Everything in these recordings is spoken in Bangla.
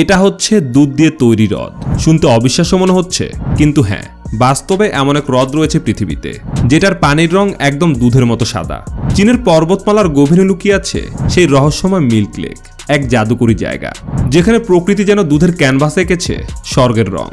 এটা হচ্ছে দুধ দিয়ে তৈরি হ্রদ। শুনতে অবিশ্বাস্য মনে হচ্ছে, কিন্তু হ্যাঁ বাস্তবে এমন এক হ্রদ রয়েছে পৃথিবীতে, যেটার পানির রং একদম দুধের মতো সাদা। চীনের পর্বতমালার গভীরে লুকিয়ে আছে সেই রহস্যময় মিল্ক লেক, এক জাদুকরী জায়গা, যেখানে প্রকৃতি যেন দুধের ক্যানভাসে এঁকেছে স্বর্গের রং।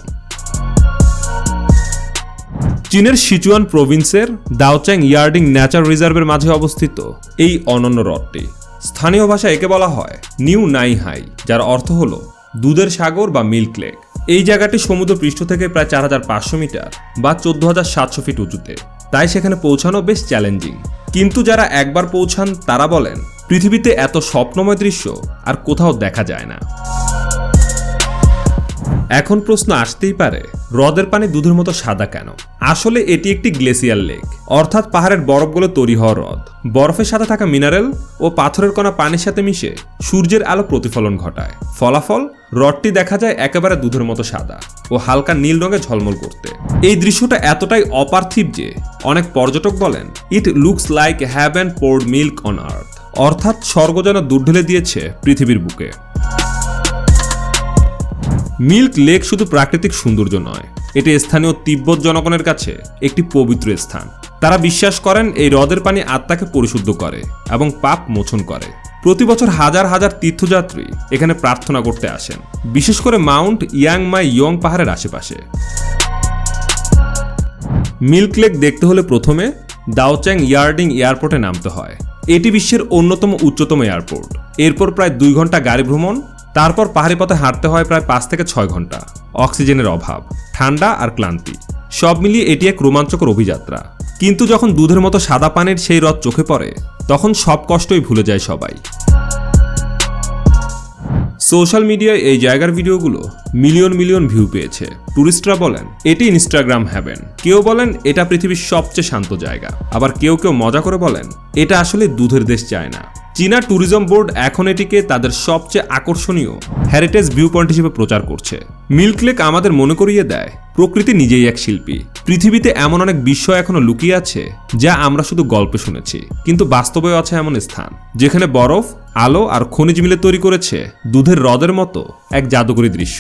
চীনের সিচুয়ান প্রভিন্সের দাওচ্যাং ইয়ার্ডিং ন্যাচার রিজার্ভের মাঝে অবস্থিত এই অনন্য হ্রদটি। স্থানীয় ভাষায় একে বলা হয় নিউ নাই হাই যার অর্থ হলো দুধের সাগর বা মিল্ক লেক। এই জায়গাটি সমুদ্র পৃষ্ঠ থেকে প্রায় চার হাজার পাঁচশো মিটার বা চোদ্দ হাজার সাতশো ফিট উঁচুতে। তাই সেখানে পৌঁছানো বেশ চ্যালেঞ্জিং। কিন্তু যারা একবার পৌঁছান, তারা বলেন, পৃথিবীতে এত স্বপ্নময় দৃশ্য আর কোথাও দেখা যায় না। এখন প্রশ্ন আসতেই পারে, হ্রদের পানি দুধের মতো সাদা কেন? আসলে এটি একটি গ্লেসিয়ার লেক, অর্থাৎ পাহাড়ের বরফগুলো তৈরি হওয়া হ্রদ। বরফের সাথে থাকা মিনারেল ও পাথরের কণা পানির সাথে মিশে সূর্যের আলো প্রতিফলন ঘটায়। ফলাফল, হ্রদটি দেখা যায় একেবারে দুধের মতো সাদা ও হালকা নীল রঙে ঝলমল করতে। এই দৃশ্যটা এতটাই অপার্থিব যে, অনেক পর্যটক বলেন, it looks like have and poured milk on earth. অর্থাৎ স্বর্গ যেন দুধ ঢেলে দিয়েছে পৃথিবীর বুকে। মিল্ক লেক শুধু প্রাকৃতিক সৌন্দর্য নয়, এটি স্থানীয় তিব্বত জনগণের কাছে একটি পবিত্র স্থান। তারা বিশ্বাস করেন এই হ্রদের পানি আত্মাকে পরিশুদ্ধ করে এবং পাপ মোচন করে। প্রতি বছর হাজার হাজার তীর্থযাত্রী এখানে প্রার্থনা করতে আসেন, বিশেষ করে মাউন্ট ইয়াংমাই ইয়ং পাহাড়ের আশেপাশে। মিল্ক লেক দেখতে হলে প্রথমে দাওচ্যাং ইয়ার্ডিং এয়ারপোর্টে নামতে হয়। এটি বিশ্বের অন্যতম উচ্চতম এয়ারপোর্ট। এরপর প্রায় দুই ঘণ্টা গাড়ি ভ্রমণ তারপর পাহাড়ি পথে হাঁটতে হয় প্রায় পাঁচ থেকে ছয় ঘণ্টা। অক্সিজেনের অভাব, ঠান্ডা আর ক্লান্তি। সব মিলিয়ে এটি এক রোমাঞ্চকর অভিযাত্রা। কিন্তু যখন দুধের মতো সাদা পানির সেই রথ চোখে পড়ে, তখন সব কষ্টই ভুলে যায় সবাই। সোশ্যাল মিডিয়ায় এই জায়গার ভিডিওগুলো মিলিয়ন মিলিয়ন ভিউ পেয়েছে। টুরিস্টরা বলেন, এটি ইনস্টাগ্রাম হ্যাভেন কেউ বলেন, এটা পৃথিবীর সবচেয়ে শান্ত জায়গা। আবার কেউ কেউ মজা করে বলেন, এটা আসলে দুধের দেশ চায় না। চীনা ট্যুরিজম বোর্ড এখন এটিকে তাদের সবচেয়ে আকর্ষণীয় হেরিটেজ ভিউ পয়েন্ট হিসেবে প্রচার করছে। মিল্ক লেক আমাদের মনে করিয়ে দেয়, প্রকৃতি নিজেই এক শিল্পী। পৃথিবীতে এমন অনেক বিষয় এখনও লুকিয়ে আছে, যা আমরা শুধু গল্পে শুনেছি, কিন্তু বাস্তবেও আছে এমন স্থান, যেখানে বরফ, আলো আর খনিজ মিলে তৈরি করেছে দুধের হ্রদের মতো এক জাদুকরী দৃশ্য।